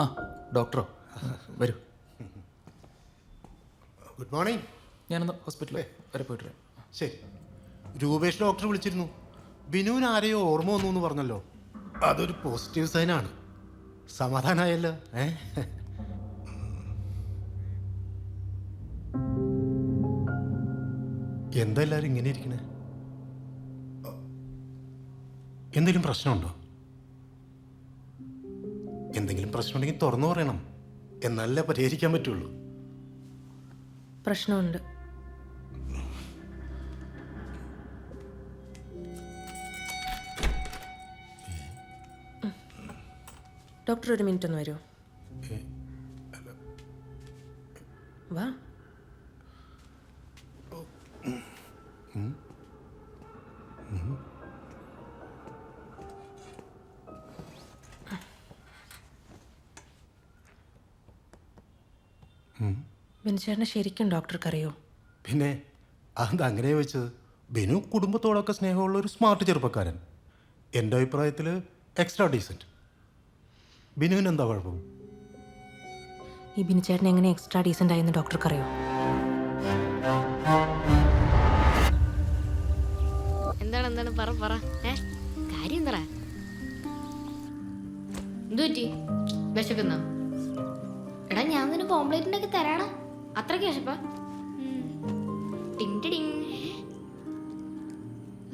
ആ ഡോക്ടറോ. വരൂ. Good morning. ഞാനൊന്ന് ഹോസ്പിറ്റലിൽ വരെ പോയിട്ട് വരാം ശരി. രൂപേഷ് ഡോക്ടർ വിളിച്ചിരുന്നു. ബിനുവിന് ആരെയോ ഓർമ്മ വന്നു എന്ന് പറഞ്ഞല്ലോ. അതൊരു പോസിറ്റീവ് സൈനാണ്. സമാധാനമായല്ലോ ഏ? എന്താ എല്ലാവരും ഇങ്ങനെ ഇരിക്കണേ? എന്തെങ്കിലും പ്രശ്നമുണ്ടോ? എന്തെങ്കിലും പ്രശ്നമുണ്ടെങ്കിൽ തുറന്നു പറയണം. എന്നല്ലേ പരിഹരിക്കാൻ പറ്റുള്ളൂ. പ്രശ്നമുണ്ട്. ഡോക്ടർ ഒരു മിനിറ്റ് ഒന്ന് വരുമോ? ബിൻചേട്ടനെ ശരിക്കും ഡോക്ടർക്ക് അറിയോ പിന്നെ അത് അങ്ങനെ വെച്ചത് ബിനു കുടുംബത്തോടൊക്കെ സ്നേഹമുള്ള ഒരു സ്മാർട്ട് ചെറുപ്പക്കാരൻ. എന്റെ അഭിപ്രായത്തിൽ എക്സ്ട്രാ ഡീസന്റ് ബിനുവിന് എന്താ കുഴപ്പം? ഈ ബിനുചേട്ടൻ എങ്ങനെ എക്സ്ട്രാ ഡീസന്റ് ആയെന്ന് ഡോക്ടർക്ക് അറിയോ എന്താണ് എന്താണ്? പറ പറ. ഏ? കാര്യം എന്താ എന്തു പറ്റി വിശക്കുന്നോ. എടാ ഞാൻ നിനക്ക് ഒക്കെ തരാടാ. അത്രയ്ക്ക് വിശപ്പാ? ടിങ് ടിങ്.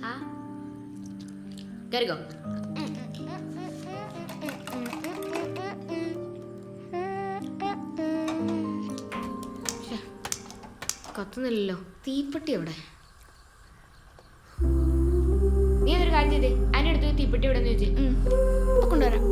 ആ. കത്തുന്നില്ലല്ലോ. തീപ്പെട്ടി എവിടെ? നീ അതൊരു കാര്യം ചെയ്തേ. അതിന്റെ അടുത്ത് തീപ്പെട്ടി എവിടെ ചോദിച്ചേ. കൊണ്ടുവരാം.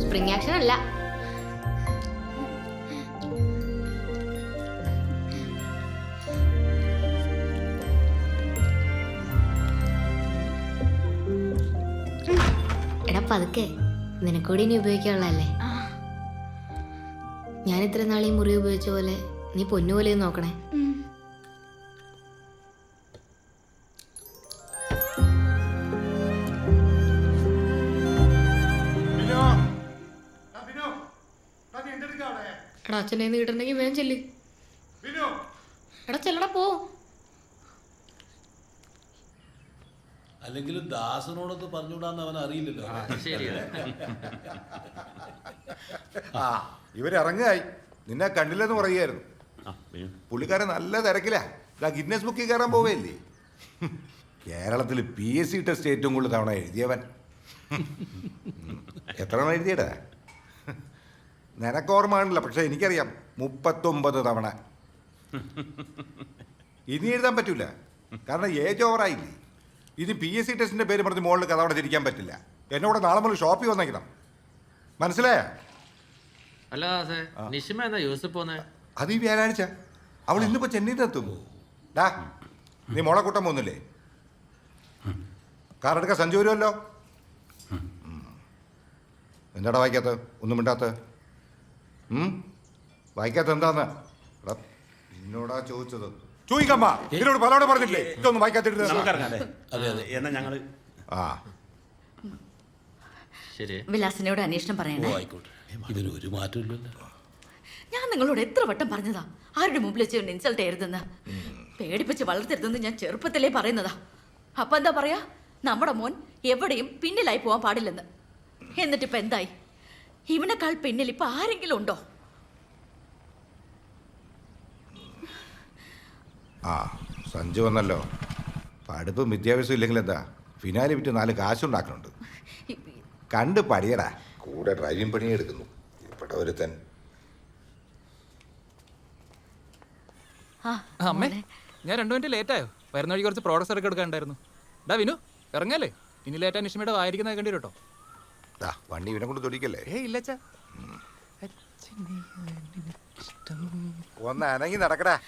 സ്പ്രിംഗ് ആക്ഷൻ അല്ല. എടാ പതുക്കെ. നിനക്കൂടി ഇനി ഉപയോഗിക്കാനുള്ളതല്ലേ? ഞാൻ ഇത്ര ഈ മുറി ഉപയോഗിച്ച പോലെ നീ പൊന്നുപോലെ നോക്കണേ. അച്ഛനെ നീ കിട്ടണമെങ്കിൽ വേഗം ചെല്ല്. എടാ ചെല്ലടാ പോ. അല്ലെങ്കിൽ ദാസനോടൊന്ന് പറഞ്ഞുകൂടാന്ന് അവൻ അറിയില്ലല്ലോ. ആ ഇവരിറങ്ങായി നിന്നെ കണ്ടില്ലെന്ന് പറയുകയായിരുന്നു. പുള്ളിക്കാരൻ നല്ല തിരക്കിലാ. ഇതാ ഗിന്നസ് ബുക്കിൽ കയറാൻ പോവുകയല്ലേ? കേരളത്തിൽ പി എസ് സി ടെസ്റ്റ് ഏറ്റവും കൂടുതൽ തവണ എഴുതിയവൻ. എത്ര തവണ എഴുതിയടാ? നിനക്ക് ഓർമ്മ കാണില്ല പക്ഷെ എനിക്കറിയാം മുപ്പത്തൊമ്പത് തവണ. ഇനി എഴുതാൻ പറ്റൂല. കാരണം ഏജ് ഓവറായില്ലേ ഇനി പി എസ് സി ടെസ്റ്റിന്റെ പേര് പറഞ്ഞ് മുകളിൽ കഥ അവിടെ തിരിക്കാൻ പറ്റില്ല. എന്നോട് നാളെ മുതൽ ഷോപ്പിൽ വന്നേക്കണം. മനസ്സിലായോ? അല്ല ദാസേ നിഷിമ എന്നാ യൂസഫ് പോന്നെ? അത് ഈ വ്യാഴാഴ്ച. അവൾ ഇന്നിപ്പോ ചെന്നൈയിലെത്തും ഡാ നീ മോളെ കൂട്ടം പോകുന്നില്ലേ? കാർ സഞ്ചു വരുമല്ലോ. എന്താടാ വായിക്കാത്ത ഒന്നും മിണ്ടാത്ത വായിക്കാത്ത എന്താന്ന് എടാ, എന്നോടാ ചോദിച്ചത്. ചോദിക്കമ്മ ഇതിനോട് പലരോട് പറഞ്ഞില്ലേ ഇതൊന്നും വായിക്കാത്തിട്ട് നമുക്കിറങ്ങാം അല്ലേ? അതെ അതെ. എന്നാ ഞങ്ങൾ ആ. ശരി. വിലാസിനോട് അന്വേഷണം ഓ പറയണേ ആയിക്കോട്ടെ ഇതിന് ഒരു മാറ്റമില്ലല്ലോ. ഞാൻ നിങ്ങളോട് എത്ര വട്ടം പറഞ്ഞതാ? ആരുടെ മുമ്പിൽ വെച്ച് ഇൻസൾട്ട് ചെയ്യരുതെന്ന്? പേടിപ്പിച്ച് വളർത്തരുതെന്ന് ഞാൻ ചെറുപ്പത്തിലേ പറയുന്നതാ. അപ്പൊ എന്താ പറയാ? നമ്മുടെ മോൻ എവിടെയും പിന്നിലായി പോവാൻ പാടില്ലെന്ന്. എന്നിട്ടിപ്പോ എന്തായി? ഇവനേക്കാൾ പിന്നിൽ ഇപ്പൊ ആരെങ്കിലും ഉണ്ടോ? ആ സഞ്ജു വന്നല്ലോ. പഠിപ്പും വിദ്യാഭ്യാസം ഇല്ലെങ്കിൽ എന്താ? ഫിനാലി വിറ്റ് നാല് കാശുണ്ടാക്കുന്നുണ്ട്. കണ്ട് പടിയടാ കൂടെ ഡ്രൈവിംഗ് പണി എടുക്കുന്നു ഇവിടെ ഒരുത്തൻ. ആ, ആ, അമ്മേ ഞാൻ രണ്ടു മിനിറ്റ് ലേറ്റായോ വരുന്ന വഴി കുറച്ച് പ്രോഡക്ട്സ് ഇറക്കി എടുക്കാനുണ്ടായിരുന്നു. ഡാ വിനു ഇറങ്ങല്ലേ? ഇനി ലേറ്റാ നിഷ്മയുടെ വായിരിക്കുന്ന കണ്ടിട്ടോ കേട്ടോ വണ്ടി ഇവനെ കൊണ്ട് തൊടിക്കല്ലേ? ഏ ഇല്ലച്ചാ ഒന്ന് അനങ്ങി നടക്കടാ.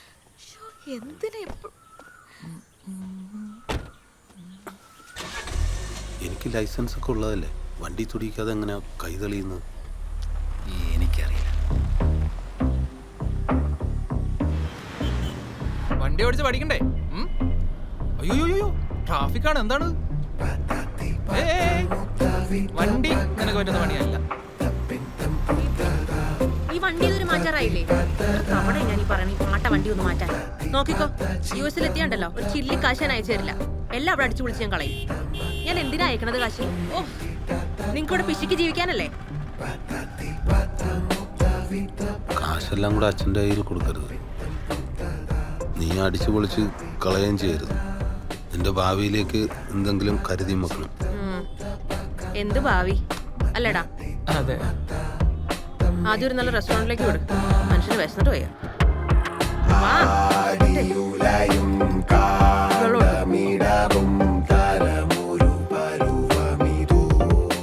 എന്തിനാ ഇപ്പൊ- എനിക്ക് ലൈസൻസ് ഒക്കെ ഉള്ളതല്ലേ? വണ്ടി തുടിക്കാതെ എങ്ങനെ കൈതെളിയുന്നത്? എനിക്കറിയില്ല. വണ്ടി ഓടിച്ച് പഠിക്കണ്ടേ? അയ്യോ ട്രാഫിക്കാണ് എന്താണ്? ഏയ്. വണ്ടി നിനക്ക് പറ്റുന്ന പണിയല്ല. ഈ വണ്ടി ഒരു മാറ്റാറായില്ലേ? തവണ ഞാൻ ഈ പറയണ ആട്ട വണ്ടി ഒന്ന് മാറ്റാൻ. നോക്കിക്കോ യു എസിൽ എത്തിയാണ്ടല്ലോ ഒരു ചില്ലി കാശ് ഞാൻ അയച്ചു തരില്ല. എല്ലാം അവിടെ അടിച്ചു വിളിച്ച് ഞാൻ കളയും. ഞാൻ എന്തിനാ അയക്കണത് കാശ്? ഓ നിങ്ങൾക്ക് ഇവിടെ പിശിക്ക് ജീവിക്കാനല്ലേ? കാശെല്ലാം കൂടെ അച്ഛന്റെ കയ്യിൽ കൊടുക്കരുത്. നീ അടിച്ചു പൊളിച്ച് കളയുകയും ചെയ്യരുത്. നിന്റെ ഭാവിയിലേക്ക് എന്തെങ്കിലും കരുതി വെക്കണം. എന്ത് ഭാവി? അല്ലടാ. അതെ. ആദ്യം ഒരു നല്ല റെസ്റ്റോറന്റിലേക്ക് വിടും. മനുഷ്യന് വിശന്നിട്ട് പോയാ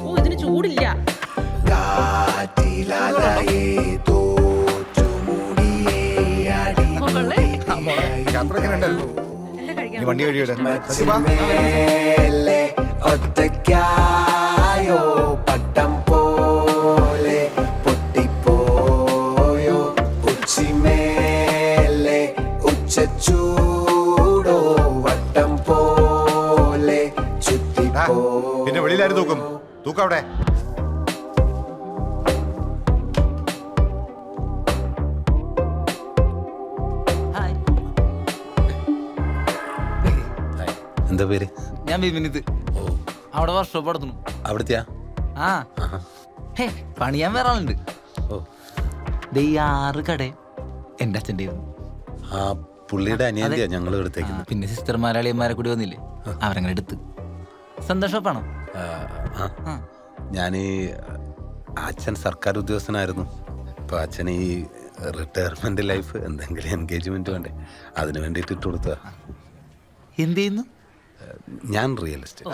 ഓ ഇതിന് ചൂടില്ല. മോളെ, യാത്ര എങ്ങനെ ഉണ്ടായിരുന്നു നീ വണ്ടി കഴിയുടെ സത്യമാ ഒറ്റയ്ക്കായോ പട്ടം പോലെ പൊട്ടിപ്പോയോ? ഉച്ചിമേലെ ഉച്ചച്ചൂടോ? വട്ടം പോലെ ചുറ്റിപ്പോ പിന്നെ വെളിയിലാരും തൂക്കും? തൂക്കം അവിടെ. എന്താ പേര്? ഞാൻ വിമിനിത് അവിടെ വർക്ക്ഷോപ്പ് നടത്തുന്നു. അവിടുത്തെയാ? ആ. ഹേ പണിയാൻ വേറെ ആളുണ്ട് ഓ. ദേ ഈ ആറ് കട എന്റെ അച്ഛന്റെ ആ പുള്ളിയുടെ അനിയന്തിയാ ഞങ്ങൾ എടുത്തേക്കുന്നത്. പിന്നെ സിസ്റ്റർ മലയാളിയന്മാരെ കൂടി വന്നില്ലേ? അവരങ്ങനെ എടുത്ത്. സന്തോഷപ്പാണോ. ഞാൻ അച്ഛൻ സർക്കാർ ഉദ്യോഗസ്ഥനായിരുന്നു. ഇപ്പൊ അച്ഛൻ ഈ റിട്ടയർമെന്റ് ലൈഫ് എന്തെങ്കിലും എൻഗേജ്മെന്റ് വേണ്ടേ? അതിന് വേണ്ടിയിട്ട് ഇട്ട് കൊടുത്തതാ. എന്ത് ചെയ്യുന്നു? ഞാൻ റിയൽ എസ്റ്റേറ്റ്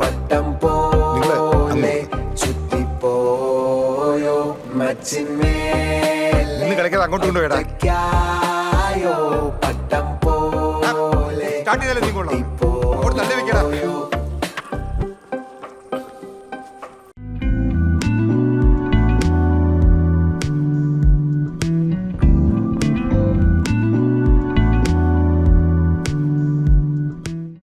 വട്ടം പോലെ ചുറ്റിപ്പോയോ? മച്ചിന്മേലെ ഇന്ന് കളിക്കാതെ അങ്ങോട്ട് കൊണ്ടുപോയിടാ പട്ടം പോലെ സ്റ്റാർട്ട് ചെയ്താലേ നീ കൊള്ളാം.